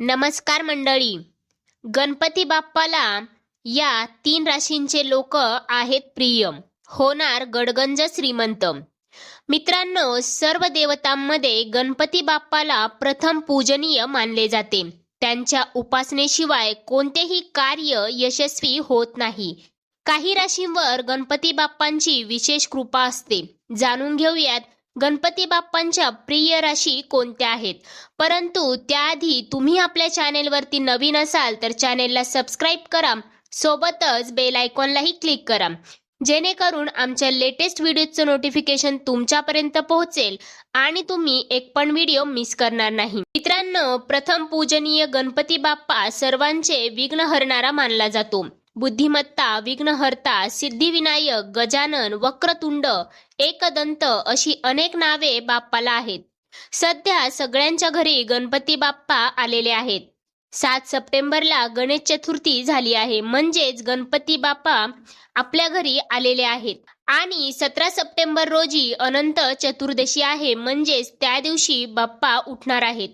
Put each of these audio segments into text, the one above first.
नमस्कार मंडळी. गणपती बाप्पाला या तीन राशींचे लोक आहेत प्रिय होणार गडगंज श्रीमंत. मित्रांनो सर्व देवतांमध्ये गणपती बाप्पाला प्रथम पूजनीय मानले जाते. त्यांच्या उपासनेशिवाय कोणतेही कार्य यशस्वी होत नाही. काही राशींवर गणपती बाप्पांची विशेष कृपा असते. जाणून घेऊयात गणपती बाप्पांच्या प्रिय राशी कोणत्या आहेत? परंतु त्याआधी तुम्ही आपल्या चॅनेलवरती नवीन असाल तर चॅनेलला सबस्क्राईब करा. सोबतच बेल आयकॉनलाही क्लिक करा. जेणेकरून आमच्या लेटेस्ट व्हिडिओचं नोटिफिकेशन तुमच्यापर्यंत पोहोचेल आणि तुम्ही एक पण व्हिडिओ मिस करणार नाही. मित्रांनो प्रथम पूजनीय गणपती बाप्पा सर्वांचे विघ्न हरणारा मानला जातो. बुद्धिमत्ता विघ्नहर्ता सिद्धिविनायक गजानन वक्रतुंड एकदंत अशी अनेक नावे बाप्पाला आहेत. सध्या सगळ्यांच्या घरी गणपती बाप्पा आलेले आहेत. सात सप्टेंबरला गणेश चतुर्थी झाली आहे. म्हणजेच गणपती बाप्पा आपल्या घरी आलेले आहेत. आणि सतरा सप्टेंबर रोजी अनंत चतुर्दशी आहे. म्हणजेच त्या दिवशी बाप्पा उठणार आहेत.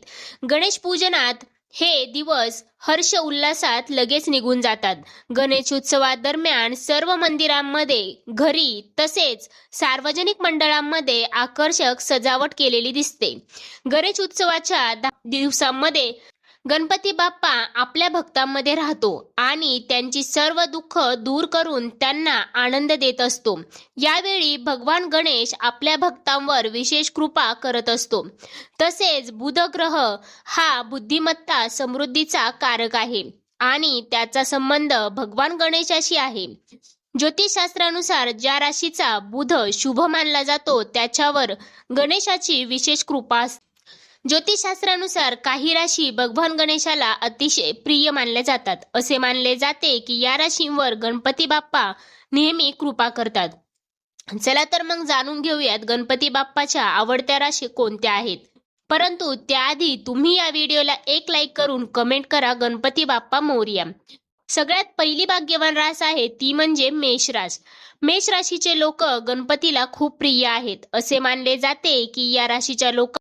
गणेश पूजनात हे दिवस हर्ष उल्हासात लगेच निघून जातात. गणेशोत्सवादरम्यान सर्व मंदिरांमध्ये घरी तसेच सार्वजनिक मंडळांमध्ये आकर्षक सजावट केलेली दिसते. गणेश उत्सवाच्या दिवसांमध्ये गणपती बाप्पा आपल्या भक्तांमध्ये राहतो आणि त्यांची सर्व दुःख दूर करून त्यांना आनंद देत असतो. यावेळी भगवान गणेश आपल्या भक्तांवर विशेष कृपा करत असतो. तसेच बुध ग्रह हा बुद्धिमत्ता समृद्धीचा कारक आहे आणि त्याचा संबंध भगवान गणेशाशी आहे. ज्योतिषशास्त्रानुसार ज्या राशीचा बुध शुभ मानला जातो त्याच्यावर गणेशाची विशेष कृपा असते. ज्योतिषशास्त्रानुसार काही राशी भगवान गणेशाला अतिशय प्रिय मानल्या जातात. असे मानले जाते की या राशींवर गणपती बाप्पा नेहमी कृपा करतात. चला तर मग जाणून घेऊयात गणपती बाप्पाच्या आवडत्या राशी कोणत्या आहेत. परंतु त्याआधी तुम्ही या व्हिडिओला एक लाईक करून कमेंट करा गणपती बाप्पा मोर्या. सगळ्यात पहिली भाग्यवान रास आहे ती म्हणजे मेषरास मेष राशीचे लोक गणपतीला खूप प्रिय आहेत. असे मानले जाते की या राशीच्या लोक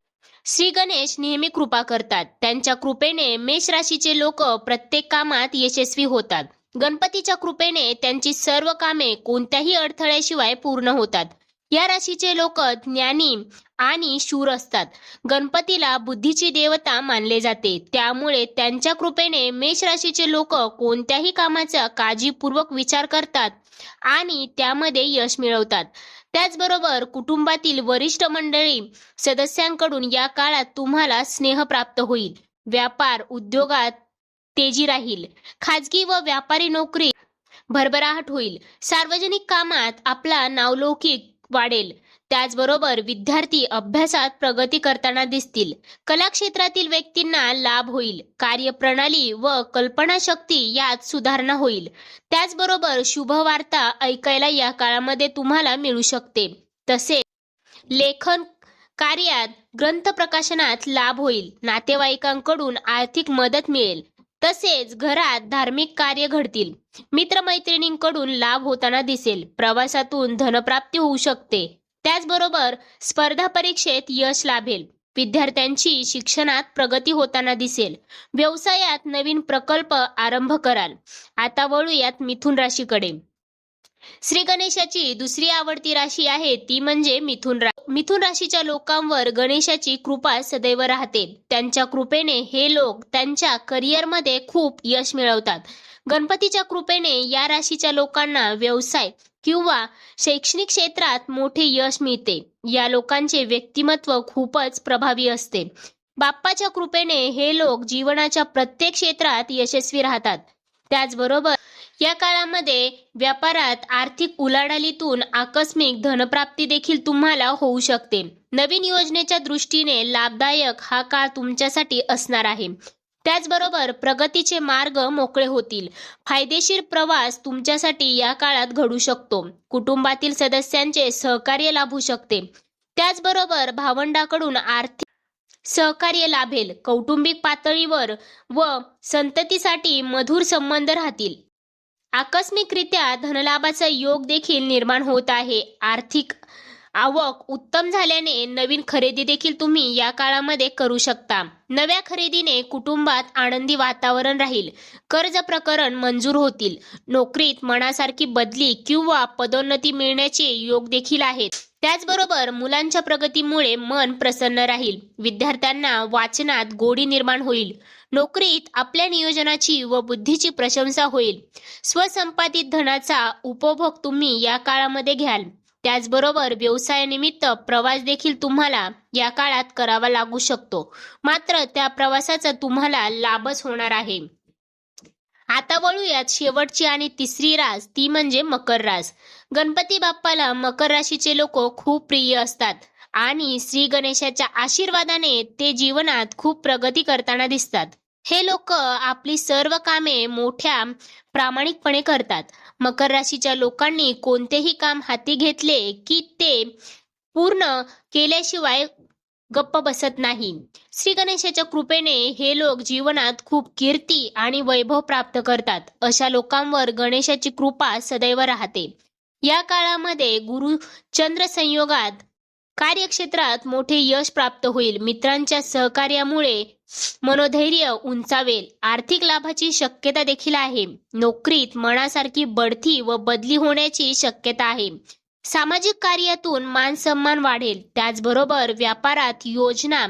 श्री गणेश नेहमी कृपा करतात. त्यांच्या कृपेने मेष राशीचे लोक प्रत्येक कामात यशस्वी होतात. गणपतीच्या कृपेने त्यांची सर्व कामे कोणत्याही अडथळ्याशिवाय पूर्ण होतात. या राशीचे लोक ज्ञानी आणि शूर असतात. गणपतीला बुद्धीची देवता मानले जाते. त्यामुळे त्यांच्या कृपेने मेष राशीचे लोक कोणत्याही कामाचा काळजीपूर्वक विचार करतात आणि त्यामध्ये यश मिळवतात. त्याचबरोबर कुटुंबातील वरिष्ठ मंडळी सदस्यांकडून या काळात तुम्हाला स्नेह प्राप्त होईल. व्यापार उद्योगात तेजी राहील. खाजगी व व्यापारी नोकरी भरभराहट होईल. सार्वजनिक कामात आपला नावलौकिक वाढेल. त्याचबरोबर विद्यार्थी अभ्यासात प्रगती करताना दिसतील. कला क्षेत्रातील व्यक्तींना लाभ होईल. कार्यप्रणाली व कल्पनाशक्ती यात सुधारणा होईल. त्याचबरोबर शुभवार्ता ऐकायला या काळामध्ये तुम्हाला मिळू शकते. तसेच लेखन कार्यात ग्रंथ प्रकाशनात लाभ होईल. नातेवाईकांकडून आर्थिक मदत मिळेल. तसेच घरात धार्मिक कार्य घडतील. मित्रमैत्रिणींकडून लाभ होताना दिसेल. प्रवासातून धनप्राप्ती होऊ शकते. त्याचबरोबर स्पर्धा परीक्षेत यश लाभेल. विद्यार्थ्यांची शिक्षणात प्रगती होताना दिसेल. व्यवसायात नवीन प्रकल्प आरंभ कराल. आता वळूयात मिथुन राशीकडे. श्री गणेशाची दुसरी आवडती राशी आहे ती म्हणजे मिथुन राशी मिथुन राशीच्या लोकांवर गणेशाची कृपा सदैव राहते. त्यांच्या कृपेने हे लोक त्यांच्या करिअरमध्ये खूप यश मिळवतात. गणपतीच्या कृपेने या राशीच्या लोकांना व्यवसाय किंवा शैक्षणिक क्षेत्रात मोठे यश मिळते. या लोकांचे व्यक्तिमत्व खूपच प्रभावी असते. बाप्पाच्या कृपेने हे लोक जीवनाच्या प्रत्येक क्षेत्रात यशस्वी राहतात. त्याचबरोबर या काळामध्ये व्यापारात आर्थिक उलाढालीतून आकस्मिक धनप्राप्ती देखील तुम्हाला होऊ शकते. नवीन योजनेच्या दृष्टीने लाभदायक हा काळ तुमच्यासाठी असणार आहे. त्याचबरोबर प्रगतीचे मार्ग मोकळे होतील. फायदेशीर प्रवास तुमच्यासाठी या काळात घडू शकतो. कुटुंबातील सदस्यांचे सहकार्य लाभू शकते. त्याचबरोबर भावंडाकडून आर्थिक सहकार्य लाभेल. कौटुंबिक पातळीवर व संततीसाठी मधुर संबंध राहतील. आकस्मिकरित्या धनलाभाचा योग देखील निर्माण होत आहे. आर्थिक आवक उत्तम झाल्याने नवीन खरेदी देखील तुम्ही या काळामध्ये करू शकता. नव्या खरेदीने कुटुंबात आनंदी वातावरण राहील. कर्ज प्रकरण मंजूर होतील. नोकरीत मनासारखी बदली किंवा पदोन्नती मिळण्याचे योग देखील आहेत. त्याचबरोबर मुलांच्या प्रगतीमुळे मन प्रसन्न राहील. विद्यार्थ्यांना वाचनात गोडी निर्माण होईल. नोकरीत आपल्या नियोजनाची व बुद्धीची प्रशंसा होईल. स्वसंपादित धनाचा उपभोग तुम्ही या काळामध्ये घ्याल. त्याचबरोबर व्यवसायानिमित्त प्रवास देखील तुम्हाला या काळात करावा लागू शकतो. मात्र त्या प्रवासाचा तुम्हाला लाभच होणार आहे. आता वळूयात शेवटची आणि तिसरी रास ती म्हणजे मकर रास. गणपती बाप्पाला मकर राशीचे लोक खूप प्रिय असतात आणि श्री गणेशाच्या आशीर्वादाने ते जीवनात खूप प्रगती करताना दिसतात. हे लोक आपली सर्व कामे मोठ्या प्रामाणिकपणे करतात. मकर राशीच्या लोकांनी कोणतेही काम हाती घेतले की ते पूर्ण केल्याशिवाय गप्प बसत नाही. श्री गणेशाच्या कृपेने हे लोक जीवनात खूप कीर्ती आणि वैभव प्राप्त करतात. अशा लोकांवर गणेशाची कृपा सदैव राहते. या काळामध्ये गुरु चंद्र संयोगात कार्यक्षेत्रात मोठे यश प्राप्त होईल. मित्रांच्या सहकार्यामुळे मनोधैर्य उंचावेल. आर्थिक लाभाची शक्यता देखील आहे. नोकरीत मनासारखी बढती व बदली होण्याची शक्यता आहे. सामाजिक कार्यातून मान सन्मान वाढेल. त्याचबरोबर व्यापारात योजना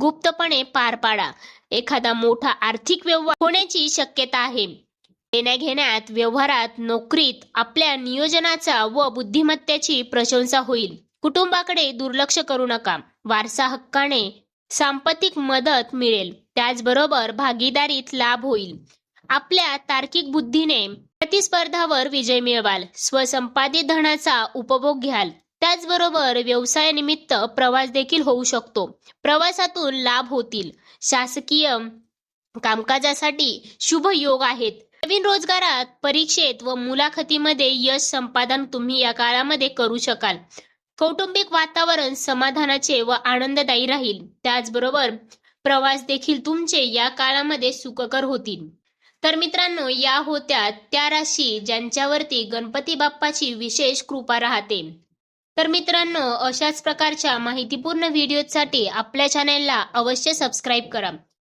गुप्तपणे पार पाडा. एखादा मोठा आर्थिक व्यवहार होण्याची शक्यता आहे. देण्याघेण्यात व्यवहारात नोकरीत आपल्या नियोजनाचा व बुद्धिमत्तेची प्रशंसा होईल. कुटुंबाकडे दुर्लक्ष करू नका. वारसा हक्काने सांपत्तिक मदत मिळेल. त्याचबरोबर भागीदारीत लाभ होईल. आपल्या तार्किक बुद्धीने प्रतिस्पर्धावर विजय मिळवाल. स्वसंपादित धनाचा उपभोग घ्याल. त्याचबरोबर व्यवसायानिमित्त प्रवास देखील होऊ शकतो. प्रवासातून लाभ होतील. शासकीय कामकाजासाठी शुभ योग आहेत. नवीन रोजगारात परीक्षेत व मुलाखतीमध्ये यश संपादन तुम्ही या काळामध्ये करू शकाल. कौटुंबिक वातावरण समाधानाचे व आनंददायी राहील. त्याचबरोबर प्रवास देखील तुमचे या काळामध्ये सुखकर होतील. तर मित्रांनो या होत्या त्या राशी ज्यांच्यावरती गणपती बाप्पाची विशेष कृपा राहते. तर मित्रांनो अशाच प्रकारच्या माहितीपूर्ण व्हिडिओसाठी आपल्या चॅनेलला अवश्य सबस्क्राईब करा.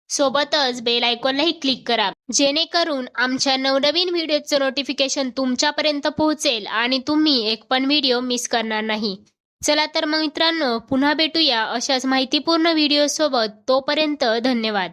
सोबतच बेल आयकॉनलाही क्लिक करा. जेणेकरून आमच्या नवनवीन व्हिडिओचं नोटिफिकेशन तुमच्यापर्यंत पोहोचेल आणि तुम्ही एक पण व्हिडिओ मिस करणार नाही. चला तर मग मित्रांनो पुन्हा भेटूया अशाच माहितीपूर्ण व्हिडिओ सोबत तोपर्यंत धन्यवाद.